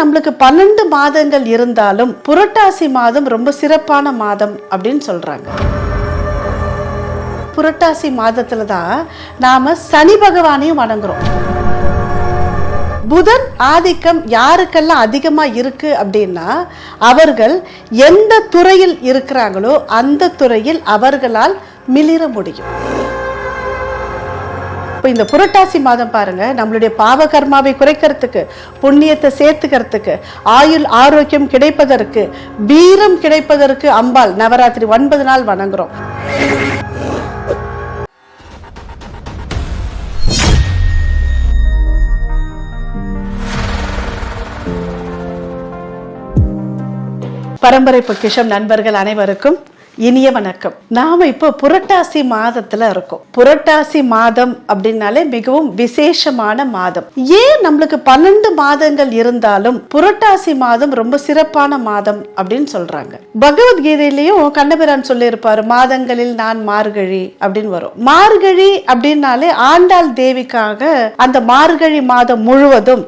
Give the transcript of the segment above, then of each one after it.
நம்மளுக்கு பன்னெண்டு மாதங்கள் இருந்தாலும் புரட்டாசி மாதம் ரொம்ப சிறப்பான மாதம் அப்படின்னு சொல்றாங்க. புரட்டாசி மாதத்துல தான் நாம சனி பகவானையும் வணங்குறோம். புதன் ஆதிக்கம் யாருக்கெல்லாம் அதிகமா இருக்கு அப்படின்னா அவர்கள் எந்த துறையில் இருக்கிறாங்களோ அந்த துறையில் அவர்களால் மிளிர முடியும். இந்த புரட்டாசி மாதம் பாருங்க நம்மளுடைய பாவ கர்மாவை குறைக்கிறதுக்கு புண்ணியத்தை சேர்த்துக்கிறதுக்கு ஆயுள் ஆரோக்கியம் கிடைப்பதற்கு வீரம் கிடைப்பதற்கு அம்பாள் நவராத்திரி ஒன்பது நாள் வணங்குறோம். பரம்பரை பொக்கிஷம் நண்பர்கள் அனைவருக்கும் இனிய வணக்கம். நாம இப்போ புரட்டாசி மாதத்துல இருக்கோம். புரட்டாசி மாதம் அப்படின்னாலே மிகவும் விசேஷமான மாதம். ஏன் நம்மளுக்கு பன்னெண்டு மாதங்கள் இருந்தாலும் புரட்டாசி மாதம் ரொம்ப சிறப்பான மாதம் அப்படின்னு சொல்றாங்க. பகவத்கீதையிலையும் கண்ணபிரான் சொல்லியிருப்பாரு மாதங்களில் நான் மார்கழி அப்படின்னு வரும். மார்கழி அப்படின்னாலே ஆண்டாள் தேவிக்காக அந்த மார்கழி மாதம் முழுவதும்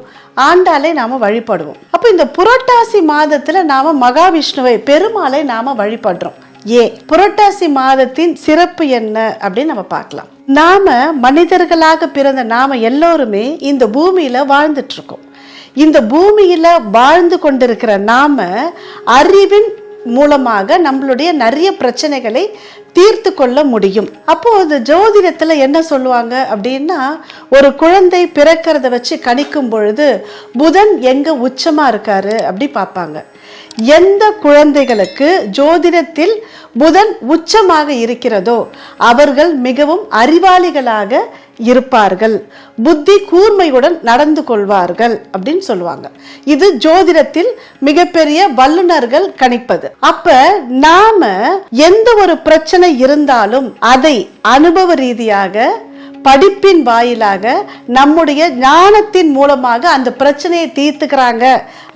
ஆண்டாலே நாம வழிபடுவோம். அப்போ இந்த புரட்டாசி மாதத்துல நாம மகாவிஷ்ணுவை பெருமாளை நாம வழிபடுறோம். ஏ புரட்டாசி மாதத்தின் சிறப்பு என்ன அப்படின்னு நம்ம பார்க்கலாம். நாம மனிதர்களாக பிறந்த நாம எல்லோருமே இந்த பூமியில வாழ்ந்துட்டு இருக்கோம் இந்த பூமியில வாழ்ந்து கொண்டிருக்கிற நாம அறிவின் மூலமாக நம்மளுடைய நிறைய பிரச்சனைகளை தீர்த்து கொள்ள முடியும். அப்போ இந்த ஜோதிடத்துல என்ன சொல்லுவாங்க அப்படின்னா ஒரு குழந்தை பிறக்கிறத வச்சு கணிக்கும் பொழுது புதன் எங்க உச்சமா இருக்காரு? அப்படி பார்ப்பாங்க. எந்த குழந்தைகளுக்கு ஜோதிடத்தில் புதன் உச்சமாக இருக்கிறதோ அவர்கள் மிகவும் அறிவாளிகளாக இருப்பார்கள். புத்தி கூர்மையுடன் நடந்து கொள்வார்கள் அப்படின்னு சொல்லுவாங்க. இது ஜோதிடத்தில் மிகப்பெரிய வல்லுநர்கள் கணிப்பது. அப்ப நாம எந்த ஒரு பிரச்சனை இருந்தாலும் அதை அனுபவ ரீதியாக படிப்பின் வாயிலாக நம்முடைய ஞானத்தின் மூலமாக அந்த பிரச்சனையை தீர்த்துக்கிறாங்க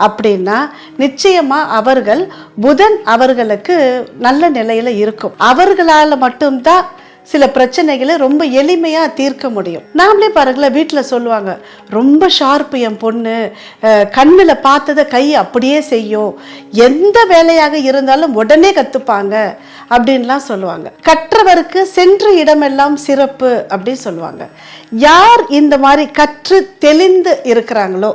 அப்படின்னா நிச்சயமா அவர்கள் புதன் அவர்களுக்கு நல்ல நிலையில இருக்கும். அவர்களால் மட்டும்தான் சில பிரச்சனைகளை ரொம்ப எளிமையாக தீர்க்க முடியும். நாமளே பாருங்களேன் வீட்டில் சொல்லுவாங்க ரொம்ப ஷார்ப்பு என் பொண்ணு கண்ணில் பார்த்ததை கை அப்படியே செய்யும். எந்த வேலையாக இருந்தாலும் உடனே கற்றுப்பாங்க அப்படின்லாம் சொல்லுவாங்க. கற்றவருக்கு சென்ற இடமெல்லாம் சிறப்பு அப்படின்னு சொல்லுவாங்க. யார் இந்த மாதிரி கற்று தெளிந்து இருக்கிறாங்களோ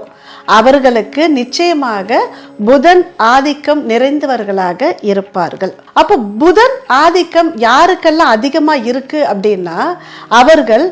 அவர்களுக்கு நிச்சயமாக புதன் ஆதிக்கம் நிறைந்தவர்களாக இருப்பார்கள். அப்போ புதன் ஆதிக்கம் யாருக்கெல்லாம் அதிகமாக இருக்கு அப்படின்னா அவர்கள்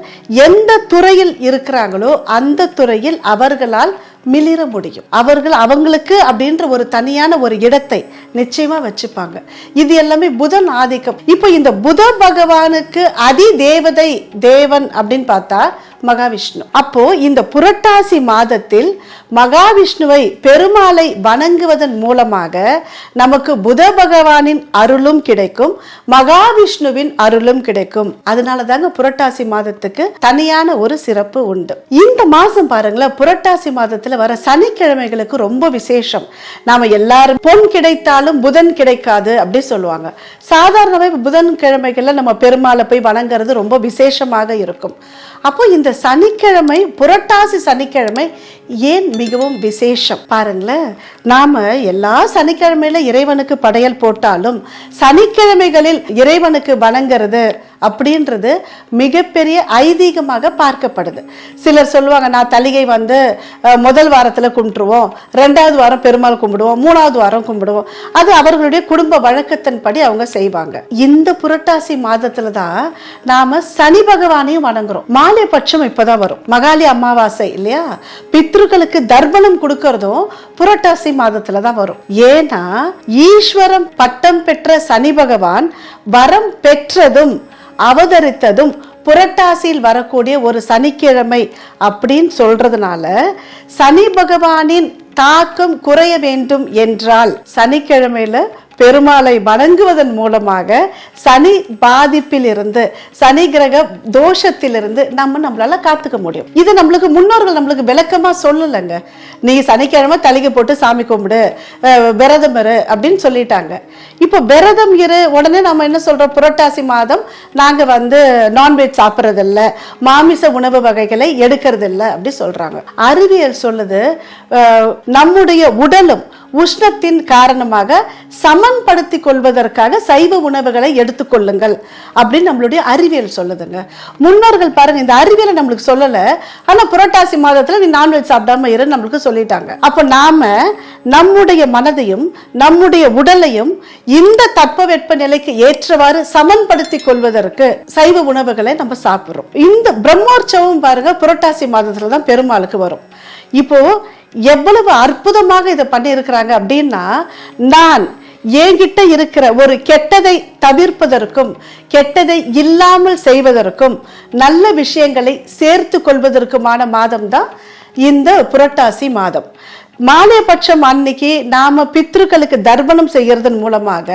எந்த துறையில் இருக்கிறாங்களோ அந்த துறையில் அவர்களால் மிளிர முடியும். அவர்கள் அவங்களுக்கு அப்படின்ற ஒரு தனியான ஒரு இடத்தை நிச்சயமா வச்சுப்பாங்க. இது எல்லாமே புதன் ஆதிக்கம். இப்போ இந்த புத பகவானுக்கு அதி தேவதை தேவன் அப்படின்னு பார்த்தா மகாவிஷ்ணு. அப்போ இந்த புரட்டாசி மாதத்தில் மகாவிஷ்ணுவை பெருமாளை வணங்குவதன் மூலமாக நமக்கு புத பகவானின் அருளும் கிடைக்கும் மகாவிஷ்ணுவின் அருளும் கிடைக்கும். அதனால தாங்க புரட்டாசி மாதத்துக்கு தனியான ஒரு சிறப்பு உண்டு. இந்த மாசம் பாருங்களேன் புரட்டாசி மாதத்துல வர சனிக்கிழமைகளுக்கு ரொம்ப விசேஷம். நாம எல்லாரும் பொன் கிடைத்தாலும் புதன் கிடைக்காது அப்படி சொல்லுவாங்க. சாதாரணமாக புதன் கிழமைகள்ல நம்ம பெருமாளை போய் வணங்குறது ரொம்ப விசேஷமாக இருக்கும். அப்போ இந்த சனிக்கிழமை புரட்டாசி சனிக்கிழமை ஏன் மிகவும் விசேஷம்? பாருங்களேன். நாம எல்லா சனிக்கிழமையில இறைவனுக்கு படையல் போட்டாலும் சனிக்கிழமைகளில் இறைவனுக்கு வணங்குறது அப்படின்றது மிகப்பெரிய ஐதீகமாக பார்க்கப்படுது. சிலர் சொல்லுவாங்க நான் தலிகை வந்து முதல் வாரத்தில் கும்பிட்டுருவோம் ரெண்டாவது வாரம் பெருமாள் கும்பிடுவோம் மூணாவது வாரம் கும்பிடுவோம். அது அவர்களுடைய குடும்ப வழக்கத்தின்படி அவங்க செய்வாங்க. இந்த புரட்டாசி மாதத்தில் தான் நாம் சனி பகவானையும் வணங்குறோம். மாலை பட்சம் இப்பதான் வரும். மகாலி அமாவாசை இல்லையா? பித்ருக்களுக்கு தர்ப்பணம் கொடுக்கறதும் புரட்டாசி மாதத்தில் தான் வரும். ஏன்னா ஈஸ்வரம் பட்டம் பெற்ற சனி பகவான் வரம் பெற்றதும் அவதரித்ததும் புரட்டாசியில் வரக்கூடிய ஒரு சனிக்கிழமை அப்படின்னு சொல்றதுனால சனி பகவானின் தாக்கம் குறைய வேண்டும் என்றால் சனிக்கிழமையில பெருமாளை வணங்குவதன் மூலமாக சனி பாதிப்பில் இருந்து சனி கிரக தோஷத்திலிருந்து நம்ம நம்மளால காத்துக்க முடியும். இது நம்மளுக்கு முன்னோர்கள் நம்மளுக்கு விளக்கமா சொல்லலைங்க. நீ சனிக்கிழமை தலைக்கு போட்டு சாமி கும்பிடு விரதம் இரு அப்படின்னு சொல்லிட்டாங்க. இப்போ விரதம் இரு உடனே நம்ம என்ன சொல்றோம்? புரட்டாசி மாதம் நாங்க வந்து நான்வெஜ் சாப்பிட்றது இல்ல மாமிச உணவு வகைகளை எடுக்கிறது இல்ல அப்படி சொல்றாங்க. அறிவியல் சொல்லுது நம்முடைய உடலும் உஷ்ணத்தின் காரணமாக சம சமன்படுத்தி கொள்வதற்காக சைவ உணவுகளை எடுத்துக்கொள்ளுங்கள் அப்படின்னு நம்மளுடைய அறிவியல் சொல்லுதுங்க. முன்னோர்கள் பாருங்க இந்த அறிவியலை நம்மளுக்கு சொல்லல. ஆனா புரட்டாசி மாதத்துல நீ நான்வெஜ் சாப்பிடாம இரு நம்மளுக்கு சொல்லிட்டாங்க. அப்போ நாம நம்முடைய மனதையும் நம்முடைய உடலையும் இந்த தட்பவெட்ப நிலைக்கு ஏற்றவாறு சமன்படுத்தி கொள்வதற்கு சைவ உணவுகளை நம்ம சாப்பிடுறோம். இந்த பிரம்மோற்சவம் பாருங்க புரட்டாசி மாதத்துல தான் பெருமாளுக்கு வரும். இப்போ எவ்வளவு அற்புதமாக இதை பண்ணியிருக்கிறாங்க அப்படின்னா நான் என்கிட்ட இருக்கிற ஒரு கெட்டதை தவிர்ப்பதற்கும் கெட்டதை இல்லாமல் செய்வதற்கும் நல்ல விஷயங்களை சேர்த்து கொள்வதற்குமான மாதம் தான் இந்த புரட்டாசி மாதம். மாலையபட்சம் அன்னைக்கு நாம பித்ருக்களுக்கு தர்ப்பணம் செய்யறதன் மூலமாக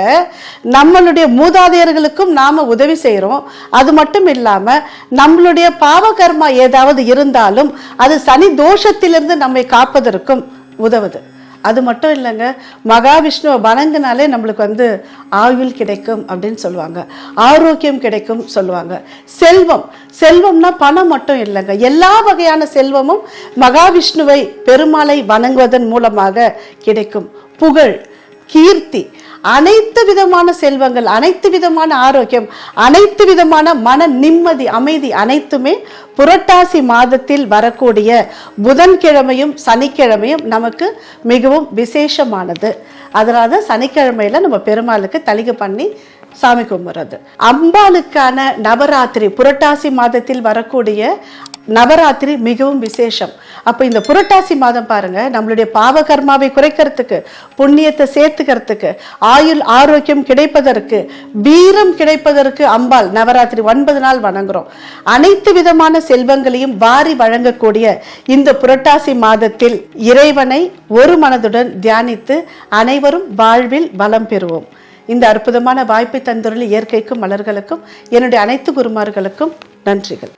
நம்மளுடைய மூதாதையர்களுக்கும் நாம உதவி செய்கிறோம். அது மட்டும் இல்லாம நம்மளுடைய பாவகர்மா ஏதாவது இருந்தாலும் அது சனி தோஷத்திலிருந்து நம்மை காப்பதற்கும் உதவுது. அது மட்டும் இல்லைங்க மகாவிஷ்ணுவை வணங்கினாலே நம்மளுக்கு வந்து ஆயுள் கிடைக்கும் அப்படின்னு சொல்லுவாங்க. ஆரோக்கியம் கிடைக்கும் சொல்லுவாங்க. செல்வம் செல்வம்னா பணம் மட்டும் இல்லைங்க. எல்லா வகையான செல்வமும் மகாவிஷ்ணுவை பெருமாளை வணங்குவதன் மூலமாக கிடைக்கும். புகழ் கீர்த்தி அனைத்து விதமான செல்வங்கள் அனைத்து விதமான ஆரோக்கியம் அனைத்து விதமான மன நிம்மதி அமைதி அனைத்துமே புரட்டாசி மாதத்தில் வரக்கூடிய புதன்கிழமையும் சனிக்கிழமையும் நமக்கு மிகவும் விசேஷமானது. அதனால தான் சனிக்கிழமையில் நம்ம பெருமாளுக்கு தலிகை பண்ணி சாமி கும்பிட்றது. அம்பாளுக்கான நவராத்திரி புரட்டாசி மாதத்தில் வரக்கூடிய நவராத்திரி மிகவும் விசேஷம். அப்போ இந்த புரட்டாசி மாதம் பாருங்க நம்மளுடைய பாவகர்மாவை குறைக்கிறதுக்கு புண்ணியத்தை சேர்த்துக்கிறதுக்கு ஆயுள் ஆரோக்கியம் கிடைப்பதற்கு வீரம் கிடைப்பதற்கு அம்பாள் நவராத்திரி ஒன்பது நாள் வணங்குறோம். அனைத்து விதமான செல்வங்களையும் வாரி வழங்கக்கூடிய இந்த புரட்டாசி மாதத்தில் இறைவனை ஒரு மனதுடன் தியானித்து அனைவரும் வாழ்வில் வளம் பெறுவோம். இந்த அற்புதமான வாய்ப்பை தந்துள்ள இயற்கைக்கும் மலர்களுக்கும் என்னுடைய அனைத்து குருமார்களுக்கும் நன்றிகள்.